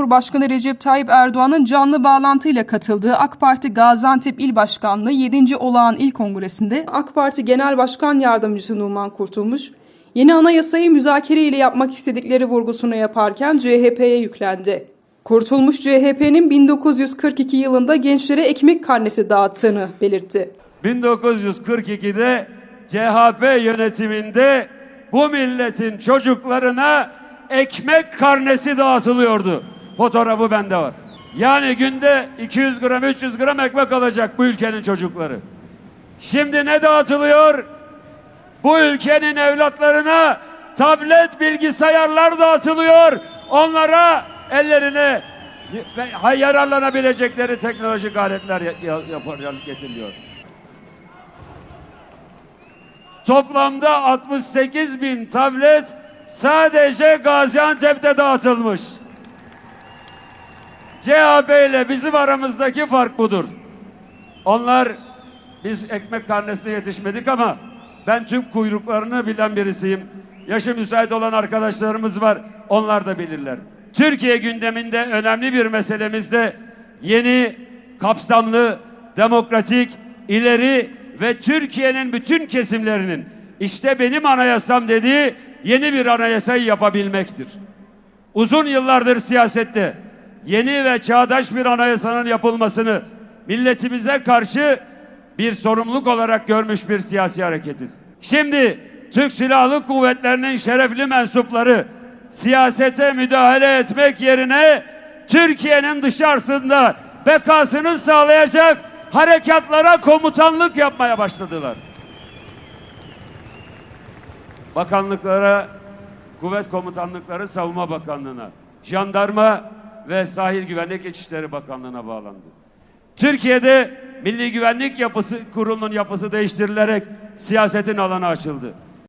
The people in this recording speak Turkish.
Cumhurbaşkanı Recep Tayyip Erdoğan'ın canlı bağlantıyla katıldığı AK Parti Gaziantep İl Başkanlığı 7. Olağan İl Kongresi'nde AK Parti Genel Başkan Yardımcısı Numan Kurtulmuş, yeni anayasayı müzakere ile yapmak istedikleri vurgusunu yaparken CHP'ye yüklendi. Kurtulmuş CHP'nin 1942 yılında gençlere ekmek karnesi dağıttığını belirtti. 1942'de CHP yönetiminde bu milletin çocuklarına ekmek karnesi dağıtılıyordu. Fotoğrafı bende var. Yani günde 200 gram 300 gram ekmek alacak bu ülkenin çocukları. Şimdi ne dağıtılıyor? Bu ülkenin evlatlarına tablet bilgisayarlar dağıtılıyor. Onlara ellerine yararlanabilecekleri teknolojik aletler getiriliyor. Toplamda 68 bin tablet sadece Gaziantep'te dağıtılmış. CHP ile bizim aramızdaki fark budur. Onlar biz ekmek karnesine yetişmedik ama ben tüm kuyruklarını bilen birisiyim. Yaşı müsait olan arkadaşlarımız var. Onlar da bilirler. Türkiye gündeminde önemli bir meselemiz de yeni, kapsamlı, demokratik, ileri ve Türkiye'nin bütün kesimlerinin işte benim anayasam dediği yeni bir anayasayı yapabilmektir. Uzun yıllardır siyasette yeni ve çağdaş bir anayasanın yapılmasını milletimize karşı bir sorumluluk olarak görmüş bir siyasi hareketiz. Şimdi Türk Silahlı Kuvvetleri'nin şerefli mensupları siyasete müdahale etmek yerine Türkiye'nin dışarısında bekasını sağlayacak harekatlara komutanlık yapmaya başladılar. Bakanlıklara, kuvvet komutanlıkları Savunma Bakanlığı'na, Jandarma ve Sahil Güvenlik İçişleri Bakanlığı'na bağlandı. Türkiye'de Milli Güvenlik Yapısı Kurulu'nun yapısı değiştirilerek siyasetin alanı açıldı.